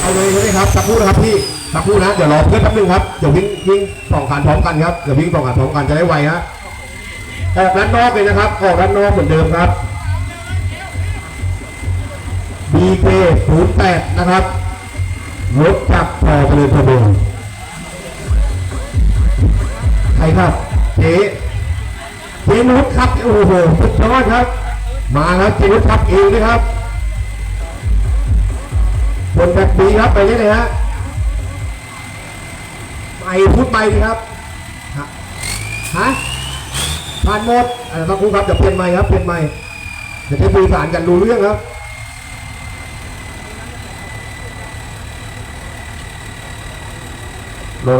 เอาเลยใช่ไหมครับสักครู่นะครับพี่สักครู่นะเดี๋ยวรอเพื่อนแป๊บนึงครับเดี๋ยววิ่งวิ่งสองขันพร้อมกันครับเดี๋ยววิ่งสองขันพร้อมกันจะได้ไวฮะออกด้านนอกเลยนะครับออกด้านนอกเหมือนเดิมครับ BK 08นะครับรถจับต่อเจริญพระบงใครครับเจ๊เจนุชครับโอ้โหสุดยอดครับ มาครับเจนุชครับเองนะครับ คนแบบดีครับไปได้เลยฮะไปพูดไปดีครับฮะฮะผ่านหมดอ่าต้องครูครับเดี๋ยวเปลี่ยนใหม่ครับเปลี่ยนใหม่เดี๋ยวจะสื่อสารกันรู้เรื่องครับโล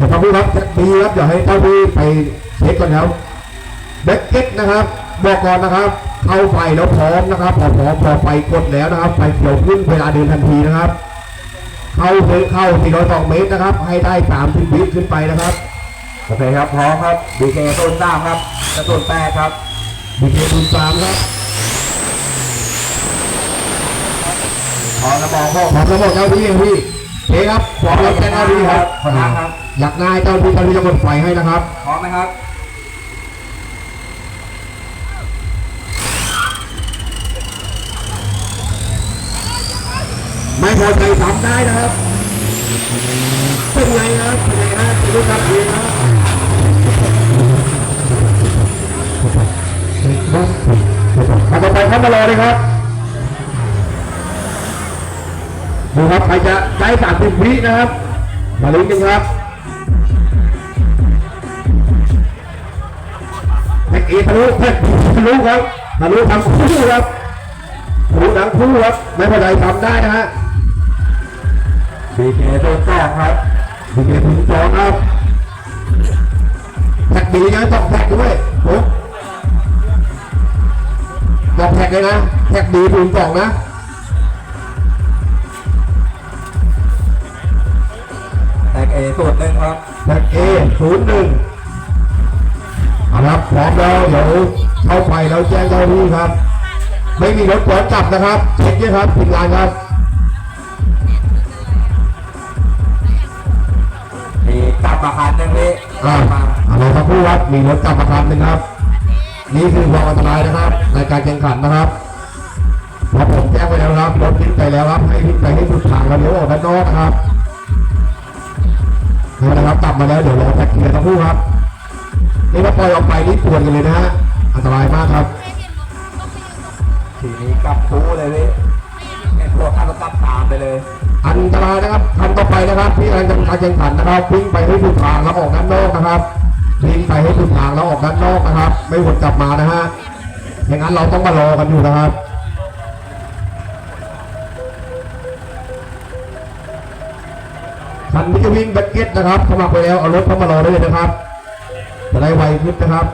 นะครับพี่ครับดีครับอย่าให้เจ้าพี่ไปเช็คก่อนครับแบ็กเก็ตนะครับบอกก่อนนะครับ เข้าไฟแล้วพร้อมนะครับ พอพร้อมพอไฟกดแล้วนะครับ ไฟเขียวขึ้นเวลาเดินทันทีนะครับ เข้าเดินเข้า402เมตรนะครับ ให้ได้30วิขึ้นไปนะครับ โอเคครับ พร้อมครับดีเคต้นสามครับกระต้นแปดครับดีเจคุณสามครับพร้อมแล้วมองพวกพร้อมแล้วบอกเจ้าพี่เองพี่เฮ้ครับพร้อมแล้วแจ้งเจ้าพี่ครับขอทางครับอยากได้เจ้าพี่เจ้าพี่จะกดไฟให้นะครับ พร้อมไหมครับ ทำได้นะครับเป็นไงครับเป็นไงฮะเป็นรูปรับเองครับขันต่อไปเข้ามารอเลยครับดูครับใครจะได้สามสิบวินะครับ มาลุ้นกันครับแท็กเอทะลุแท็กทะลุครับทะลุทั้งคู่ครับทะลุทั้งคู่ครับไม่พอใจทำได้นะฮะ ดีเคต้นสองครับดีเจถึงสองครับแท็กดีนะต้องแท็กด้วยโอ้บอกแท็กเลยนะแท็กดีถึงสองนะแตกเอส่วนหนึ่งครับแท็กเอศูนย์หนึ่งเอาละครับพร้อมแล้วเดี๋ยวเข้าไปแล้วแจ้งเจ้าหน้าที่ครับ ไม่มีรถตรวจจับนะครับเช็คด้วยครับทีมงานครับ บมาคันหนึ่งพี่อ่าเอาละครับผู้ครับมีรถจับมาคันหนึ่งครับ นี่คือความอันตรายนะครับในการแข่งขันนะครับพอผมแจ้งไปแล้วครับรถทิ้งไปแล้วครับให้ทิ้งไปให้สุดทางแล้วเดี๋ยวออกด้านนอกนะครับนี่นะครับกลับมาแล้วเดี๋ยวรอแท็กเกียร์ทั้งคู่ครับนี่ถ้าปล่อยออกไปนี่ปวดกันเลยนะฮะอันตรายมากครับทีนี้กลับคู่เลยพี่ไอ้ พวกข้ารถกลับตามไปเลย อันตรายนะครับคันต่อไปนะครับที่กำลังจะการแข่งขันนะครับวิ่งไปให้สุดทางแล้วออกด้านนอกนะครับวิ่งไปให้สุดทางแล้วออกด้านนอกนะครับ ไม่วนกลับมานะฮะอย่างนั้นเราต้องมารอกันอยู่นะครับคันที่จะวิ่งแบ็กเก็ตนะครับสมัครไปแล้วเอารถเข้ามารอได้เลยนะครับจะได้ไวขึ้นนะครับ